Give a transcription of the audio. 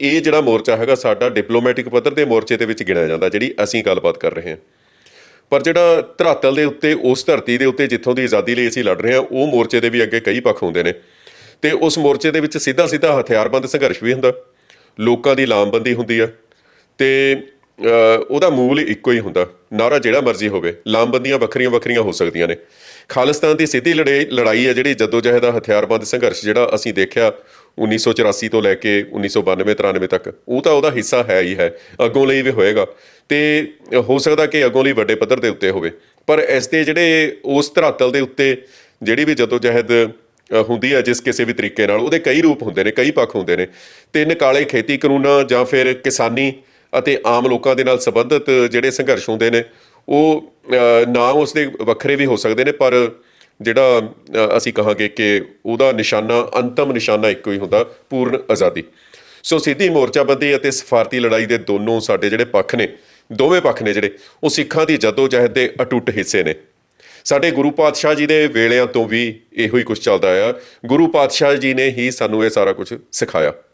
ਇਹ ਜਿਹੜਾ ਮੋਰਚਾ ਹੈਗਾ ਸਾਡਾ ਡਿਪਲੋਮੈਟਿਕ ਪੱਧਰ ਦੇ ਮੋਰਚੇ ਦੇ ਵਿੱਚ ਗਿਣਿਆ ਜਾਂਦਾ, ਜਿਹੜੀ ਅਸੀਂ ਗੱਲਬਾਤ ਕਰ ਰਹੇ ਹਾਂ। ਪਰ ਜਿਹੜਾ ਧਰਾਤਲ ਦੇ ਉੱਤੇ, ਉਸ ਧਰਤੀ ਦੇ ਉੱਤੇ ਜਿੱਥੋਂ ਦੀ ਆਜ਼ਾਦੀ ਲਈ ਅਸੀਂ ਲੜ ਰਹੇ ਹਾਂ, ਉਹ ਮੋਰਚੇ ਦੇ ਵੀ ਅੱਗੇ ਕਈ ਪੱਖ ਹੁੰਦੇ ਨੇ। ਤੇ ਉਸ ਮੋਰਚੇ ਦੇ ਵਿੱਚ ਸਿੱਧਾ ਸਿੱਧਾ ਹਥਿਆਰਬੰਦ ਸੰਘਰਸ਼ ਵੀ ਹੁੰਦਾ, ਲੋਕਾਂ ਦੀ ਲਾਮਬੰਦੀ ਹੁੰਦੀ ਆ, ਤੇ ਉਹਦਾ ਮੂਲ ਇੱਕੋ ਹੀ ਹੁੰਦਾ, ਨਾਰਾ ਜਿਹੜਾ ਮਰਜ਼ੀ ਹੋਵੇ, ਲਾਮਬੰਦੀਆਂ ਵੱਖਰੀਆਂ ਵੱਖਰੀਆਂ ਹੋ ਸਕਦੀਆਂ ਨੇ। ਖਾਲਿਸਤਾਨ ਦੀ ਸਿੱਧੀ ਲੜਾਈ ਲੜਾਈ ਹੈ ਜਿਹੜੀ ਜਦੋਜਹਿਦ ਦਾ ਹਥਿਆਰਬੰਦ ਸੰਘਰਸ਼ ਜਿਹੜਾ ਅਸੀਂ ਦੇਖਿਆ 1984 ਤੋਂ ਲੈ ਕੇ 1992 93 ਤੱਕ। ਉਹ ਤਾਂ ਉਹਦਾ ਹਿੱਸਾ ਹੈ ਹੀ ਹੈ। ਅੱਗੋਂ ਲਈ ਵੀ ਹੋਏਗਾ। ਤੇ ਹੋ ਸਕਦਾ ਕਿ ਅੱਗੋਂ ਲਈ ਵੱਡੇ ਪੱਧਰ ਦੇ ਉੱਤੇ ਹੋਵੇ। ਪਰ ਇਸ ਦੇ ਜਿਹੜੇ ਉਸ ਧਰਾਤਲ ਦੇ ਉੱਤੇ ਜਿਹੜੀ ਵੀ ਜਦੋਜਹਿਦ ਜਹਿਦ ਹੁੰਦੀ ਹੈ ਜਿਸ ਕਿਸੇ ਵੀ ਤਰੀਕੇ ਨਾਲ ਉਹਦੇ ਕਈ ਰੂਪ ਹੁੰਦੇ ਨੇ ਕਈ ਪੱਖ ਹੁੰਦੇ ਨੇ। ਤਿੰਨ ਕਾਲੇ ਖੇਤੀ ਕਾਨੂੰਨਾਂ ਜਾਂ ਫਿਰ ਕਿਸਾਨੀ ਅਤੇ ਆਮ ਲੋਕਾਂ ਦੇ ਨਾਲ ਸੰਬੰਧਿਤ ਜਿਹੜੇ ਸੰਘਰਸ਼ ਹੁੰਦੇ ਨੇ ਉਹ ਅ, ਨਾਮ ਉਸ ਵੱਖਰੇ ਵੀ ਹੋ ਸਕਦੇ ਨੇ ਪਰ ਜਿਹੜਾ ਅਸੀਂ ਕਹਾਂਗੇ ਕਿ ਉਹਦਾ ਨਿਸ਼ਾਨਾ, ਅੰਤਮ ਨਿਸ਼ਾਨਾ ਇੱਕੋ ਹੀ ਹੁੰਦਾ, ਪੂਰਨ ਆਜ਼ਾਦੀ। ਸੋ ਸਿੱਧੀ ਮੋਰਚਾਬੰਦੀ ਅਤੇ ਸਫਾਰਤੀ ਲੜਾਈ ਦੇ ਦੋਨੋਂ ਸਾਡੇ ਜਿਹੜੇ ਪੱਖ ਨੇ, ਦੋਵੇਂ ਪੱਖ ਨੇ ਜਿਹੜੇ, ਉਹ ਸਿੱਖਾਂ ਦੀ ਜਦੋਜਹਿਦ ਦੇ ਅਟੁੱਟ ਹਿੱਸੇ ਨੇ। ਸਾਡੇ ਗੁਰੂ ਪਾਤਸ਼ਾਹ ਜੀ ਦੇ ਵੇਲਿਆਂ ਤੋਂ ਵੀ ਇਹੋ ਹੀ ਕੁਝ ਚੱਲਦਾ ਆ ਗੁਰੂ ਪਾਤਸ਼ਾਹ ਜੀ ਨੇ ਹੀ ਸਾਨੂੰ ਇਹ ਸਾਰਾ ਕੁਝ ਸਿਖਾਇਆ।